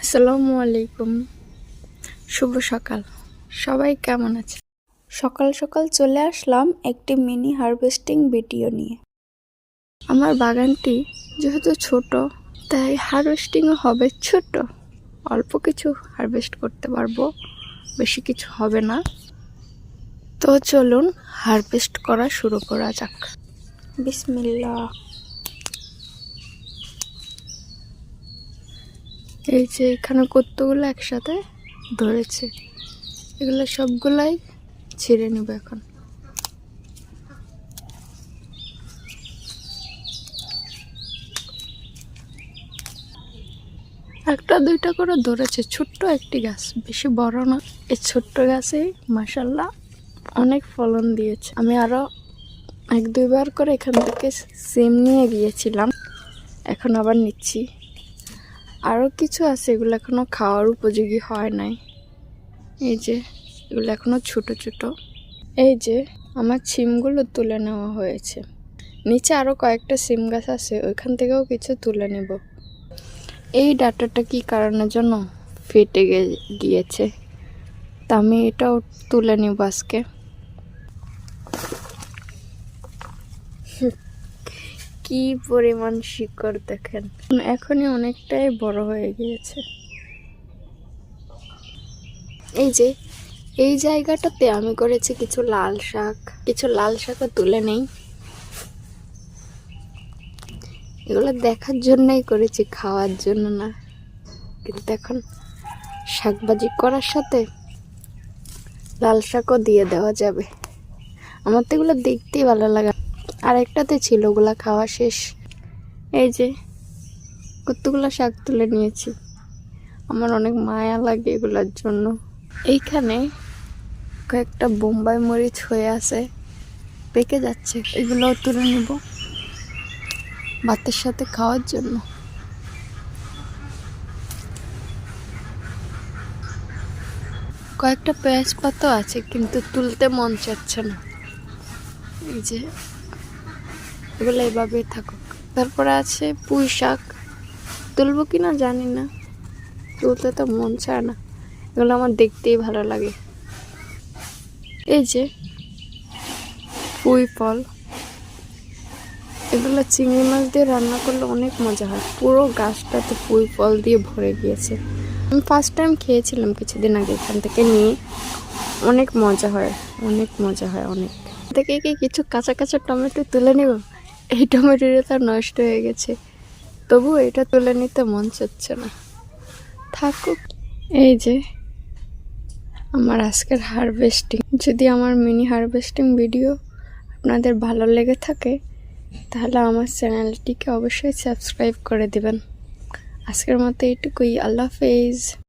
আসসালামু আলাইকুম। শুভ সকাল। সবাই কেমন আছে সকাল সকাল চলে আসলাম একটি মিনি হারভেস্টিং ভিডিও নিয়ে। আমার বাগানটি যেহেতু ছোট, তাই হারভেস্টিংও হবে ছোট। অল্প কিছু হারভেস্ট করতে পারব, বেশি কিছু হবে না। তো চলুন হারভেস্ট করা শুরু করা যাক। বিসমিল্লা এই যে এখানে কতগুলো একসাথে ধরেছে, এগুলো সবগুলাই ছিঁড়ে নেব এখন। একটা দুইটা করে ধরেছে, ছোট্ট একটি গাছ, বেশি বড় না। এই ছোট্ট গাছে মাসাল্লাহ অনেক ফলন দিয়েছে। আমি আরও এক দুইবার করে এখান থেকে সিম নিয়ে গিয়েছিলাম, এখন আবার নিচ্ছি। আরও কিছু আছে এগুলো এখনও খাওয়ার উপযোগী হয় নাই। এই যে, এগুলো এখনও ছোট ছোট। এই যে, আমার সিমগুলো তুলে নেওয়া হয়েছে। নিচে আরও কয়েকটা সিম গাছ আছে, ওইখান থেকেও কিছু তুলে নেব। এই ডাটাটা কি কারণের জন্য ফেটে গিয়েছে? তা আমি এটাও তুলে নেব আজকে। কি পরিমাণ শিকড় দেখেন। এখনই অনেকটাই বড় হয়ে গিয়েছে। এই যে, এই জায়গাটাতে আমি করেছি কিছু লাল শাক। কিছু লাল শাকও তুলে নেই। এগুলো দেখার জন্যই করেছি, খাওয়ার জন্য না। কিন্তু এখন শাকবাজি করার সাথে লাল শাকও দিয়ে দেওয়া যাবে। আমার তো এগুলো দেখতেই ভালো লাগে। আরেকটাতে ছিল, ওগুলা খাওয়া শেষ। এই যে, কতগুলো শাক তুলে নিয়েছি। আমার অনেক মায়া লাগে এগুলোর জন্য। এইখানে কয়েকটা বোম্বাই মরিচ হয়ে আছে, পেকে যাচ্ছে। এগুলোও তুলে নেব ভাতের সাথে খাওয়ার জন্য। কয়েকটা পেঁয়াজ পাতাও আছে, কিন্তু তুলতে মন চাচ্ছে না। এই যে এগুলো এভাবেই থাকুক। তারপরে আছে পুঁই শাক। তুলবো কি না জানি না। তুলতে তো মন চায় না। এগুলো আমার দেখতেই ভালো লাগে। এই যে পুঁই ফল। এগুলো চিংড়ি মাছ দিয়ে রান্না করলে অনেক মজা হয়। পুরো গাছটাতে পুঁই ফল দিয়ে ভরে গিয়েছে। আমি ফার্স্ট টাইম খেয়েছিলাম কিছুদিন আগে এখান থেকে নিয়ে। অনেক মজা হয়, অনেক মজা হয়, অনেক। থেকে কি কিছু কাঁচা কাঁচা টমেটো তুলে নিব? এই টমেটোটা তো নষ্ট হয়ে গেছে। তবু এটা তুলে নিতে মন চাচ্ছে না। থাকুক। এই যে, আমার আজকের হারভেস্টিং যদি আমার মিনি হারভেস্টিং ভিডিও আপনাদের ভালো লেগে থাকে, তাহলে আমার চ্যানেলটিকে অবশ্যই সাবস্ক্রাইব করে দিবেন। আজকের মতো এইটুকুই। আল্লাহ হাফেজ।